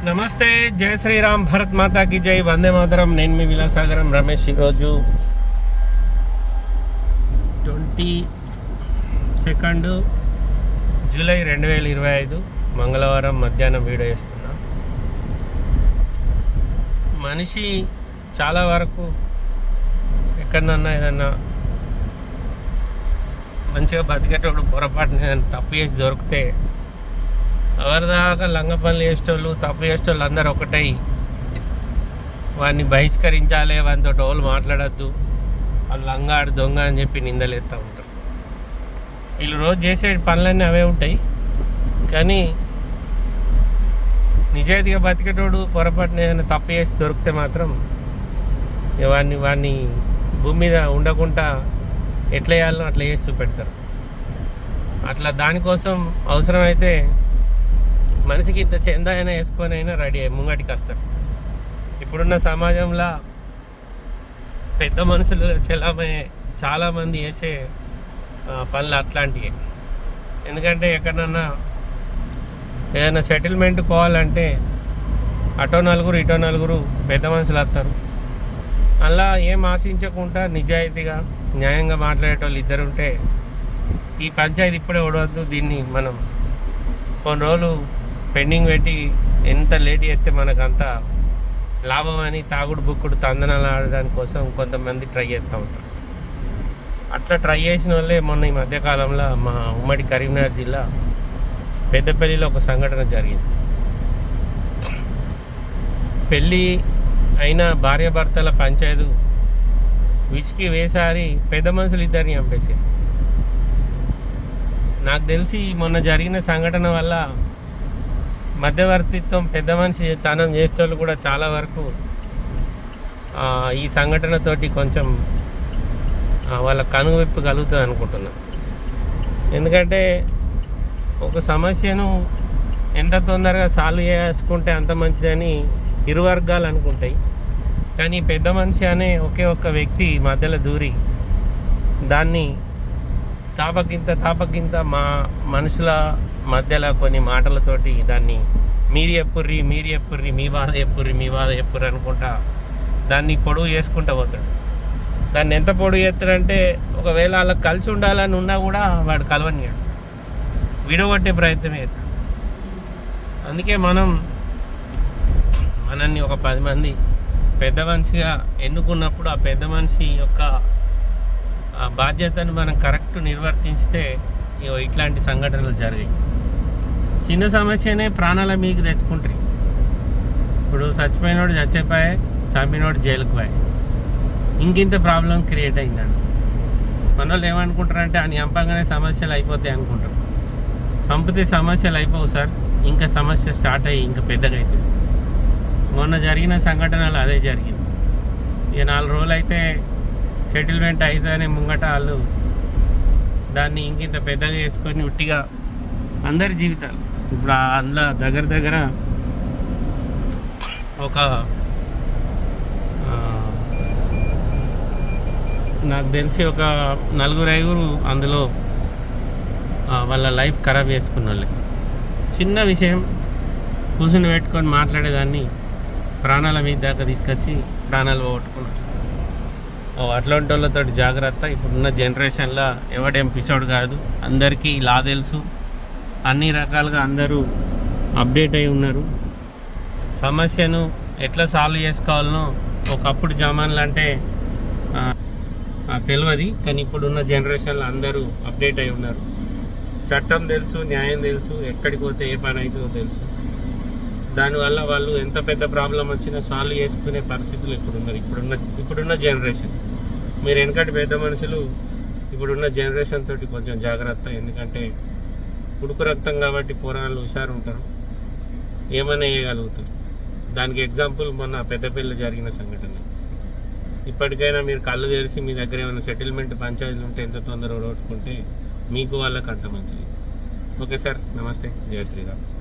నమస్తే జయ శ్రీరామ్ భరత్ మాతాకి జై వందే మాతరం నేను మీ విలాసాగరం రమేష్ ఈరోజు ట్వంటీ సెకండ్ జూలై రెండు వేల ఇరవై ఐదు మంగళవారం మధ్యాహ్నం వీడియో వేస్తున్నా మనిషి చాలా వరకు ఎక్కడన్నా ఏదన్నా మంచిగా బతికేటప్పుడు పొరపాటున ఏదైనా తప్పు చేసి దొరికితే ఎవరిదాకా లంగ పనులు చేసేటోళ్ళు తప్పు చేసేటోళ్ళు అందరు ఒకటై. వాడిని బహిష్కరించాలి వానితో డోలు మాట్లాడద్దు. వాళ్ళు లంగాడు దొంగ అని చెప్పి నిందలేస్తూ ఉంటారు వీళ్ళు రోజు చేసే పనులన్నీ అవే ఉంటాయి. కానీ నిజాయితీగా బతికేటోడు పొరపాటున ఏదైనా తప్పు చేసి దొరికితే మాత్రం వాడిని వాడిని భూమి మీద ఉండకుండా ఎట్లా చేయాలనో అట్లా చేసి చూపెడతారు. అట్లా దానికోసం అవసరమైతే మనిషికి ఇంత చందా అయినా వేసుకొని అయినా రెడీ అయ్యి ముంగటికి వస్తారు. ఇప్పుడున్న సమాజంలో పెద్ద మనుషులు చెల్లమయ్యే చాలామంది వేసే పనులు అట్లాంటివి. ఎందుకంటే ఎక్కడన్నా ఏదైనా సెటిల్మెంట్ పోవాలంటే అటో నలుగురు ఇటో నలుగురు పెద్ద మనుషులు వస్తారు. అలా ఏం ఆశించకుండా నిజాయితీగా న్యాయంగా మాట్లాడేటోళ్ళు ఇద్దరు ఉంటే ఈ పంచాయతీ ఇప్పుడే ఓడవద్దు దీన్ని మనం కొన్ని రోజులు పెండింగ్ పెట్టి ఎంత లేట్ చేస్తే మనకు అంత లాభం అని తాగుడు బుక్కుడు తందనాలు ఆడడానికి కోసం కొంతమంది ట్రై చేస్తూ ఉంటారు. అట్లా ట్రై చేసిన వాళ్ళే మొన్న ఈ మధ్యకాలంలో మా ఉమ్మడి కరీంనగర్ జిల్లా పెద్దపల్లిలో ఒక సంఘటన జరిగింది. పెళ్ళి అయిన భార్యాభర్తల పంచాయతీ విసికి వేసారి పెద్ద మనుషులు ఇద్దరిని చంపేసి నాకు తెలిసి మొన్న జరిగిన సంఘటన వల్ల మధ్యవర్తిత్వం పెద్ద మనిషి తనం చేసేటోళ్ళు కూడా చాలా వరకు ఈ సంఘటనతోటి కొంచెం వాళ్ళ కనువిప్పు కలుగుతుంది అనుకుంటున్నాను ఎందుకంటే ఒక సమస్యను ఎంత తొందరగా సాల్వ్ చేసుకుంటే అంత మంచిదని ఇరు వర్గాలు అనుకుంటాయి. కానీ పెద్ద మనిషి అనే ఒకే ఒక్క వ్యక్తి మధ్యలో దూరి దాన్ని తాపకింత తాపకింత మా మనుషుల మధ్యలో కొన్ని మాటలతోటి దాన్ని మీరు ఎప్పుర్రి మీరు ఎప్పుర్రి మీ బాధ ఎప్పుర్రి మీ బాధ ఎప్పుర్రి అనుకుంటా దాన్ని పొడువు చేసుకుంటూ పోతాడు. దాన్ని ఎంత పొడువు చేస్తాడంటే ఒకవేళ వాళ్ళకి కలిసి ఉండాలని ఉన్నా కూడా వాడు కలవనియాడు విడగొట్టే ప్రయత్నం చేస్తాడు. అందుకే మనం మనల్ని ఒక పది మంది పెద్ద మనిషిగా ఎన్నుకున్నప్పుడు ఆ పెద్ద మనిషి యొక్క బాధ్యతను మనం కరెక్ట్ నిర్వర్తిస్తే ఇగో ఇట్లాంటి సంఘటనలు జరిగాయి. చిన్న సమస్యనే ప్రాణాల మీకు తెచ్చుకుంటారు. ఇప్పుడు చచ్చిపోయినోడు చచ్చిపోయే చంపినోడు జైలుకు పోయి. ఇంకింత ప్రాబ్లం క్రియేట్ అయిందండి. మన వాళ్ళు ఏమనుకుంటారంటే అని చంపగానే సమస్యలు అయిపోతాయి అనుకుంటారు. చంపితే సమస్యలు అయిపోవు సార్. ఇంకా సమస్య స్టార్ట్ అయ్యి ఇంకా పెద్దగా అవుతుంది. మొన్న జరిగిన సంఘటనలు అదే జరిగింది. ఇక నాలుగు రోజులు అయితే సెటిల్మెంట్ అయితేనే ముంగట వాళ్ళు దాన్ని ఇంకింత పెద్దగా చేసుకొని ఉట్టిగా అందరి జీవితాలు ఇప్పుడు అందులో దగ్గర దగ్గర ఒక నాకు తెలిసి ఒక నలుగురు ఐదుగురు అందులో వాళ్ళ లైఫ్ ఖరాబ్ చేసుకున్న వాళ్ళే చిన్న విషయం కూర్చుని పెట్టుకొని మాట్లాడేదాన్ని ప్రాణాల మీద దాకా తీసుకొచ్చి ప్రాణాలు పోగొట్టుకున్నారు. అట్లాంటి వాళ్ళతో జాగ్రత్త. ఇప్పుడున్న జనరేషన్లో ఎవడేం పిసోడు కాదు. అందరికీ లా తెలుసు. అన్ని రకాలుగా అందరూ అప్డేట్ అయి ఉన్నారు. సమస్యను ఎట్లా సాల్వ్ చేసుకోవాలనో ఒకప్పుడు జమాన్లు అంటే తెలియదు కానీ ఇప్పుడున్న జనరేషన్లో అందరూ అప్డేట్ అయి ఉన్నారు. చట్టం తెలుసు న్యాయం తెలుసు ఎక్కడికి పోతే ఏ పని అవుతుందో తెలుసు. దానివల్ల వాళ్ళు ఎంత పెద్ద ప్రాబ్లం వచ్చినా సాల్వ్ చేసుకునే పరిస్థితులు ఇప్పుడు ఉన్నారు ఇప్పుడున్న ఇప్పుడున్న జనరేషన్. మీరు వెనకటి పెద్ద మనుషులు ఇప్పుడున్న జనరేషన్ తోటి కొంచెం జాగ్రత్త ఎందుకంటే ఉడుకు రక్తం కాబట్టి పోరాళ్ళు హుషారు ఉంటారు. ఏమైనా వేయగలుగుతారు దానికి ఎగ్జాంపుల్ మొన్న పెద్దపల్లి జరిగిన సంఘటన. ఇప్పటికైనా మీరు కళ్ళు తెరిచి మీ దగ్గర ఏమైనా సెటిల్మెంట్ పంచాయతీలు ఉంటే ఎంత తొందరగా ఓడుకుంటే మీకు వాళ్ళకి అంత మంచిది. ఓకే సార్ నమస్తే. జయ శ్రీరామ్.